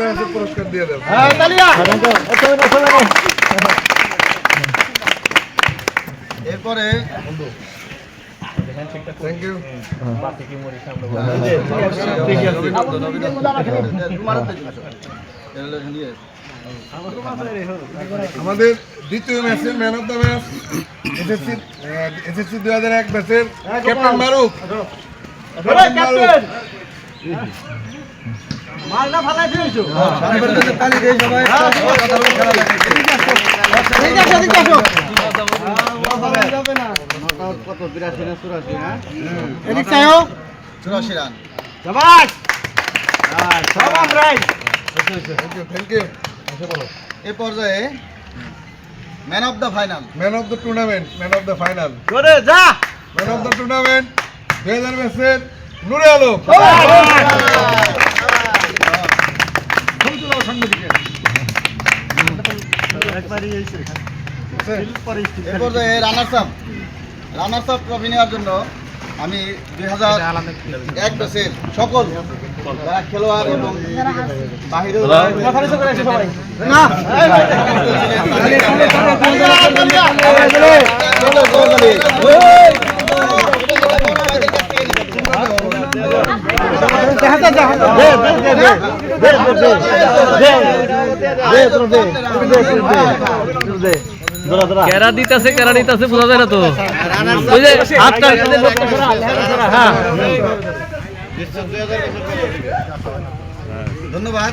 The ম্যাচের পুরস্কার দিয়ে দেব এরপরে থ্যাংক ইউ আমাদের দ্বিতীয় ম্যাচের man of the match SSC SSC দুই হাজার এক ক্যাপ্টেন মারুফ ক্যাপ্টেন মারুফ তালি দিয়ে সবাই কথা বলে খেলা কত বিরাশি না চুরাশি হ্যাঁ? চুরাশি run. Thank you thank you এ পর্যায়ে man of the final. Man of the tournament man of the final. যা! ম্যান অফ দ্য টুর্নামেন্ট দুই হাজার ব্যাচের নুরে আলম। এ পর্যায়ে runners up runners up trophy নেওয়ার জন্য আমি দুই হাজার এক ব্যাচের সকল যারা খেলোয়াড় এবং বাহিরেও কেরা দিতাছে কেরা দিতাছে বোঝা যায় না তো? ওই যে হাতটা হ্যাঁ। ধন্যবাদ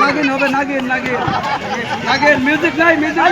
নাগিন হবে নাগিন নাগিন নাগিন মিউজিক নাই মিউজিক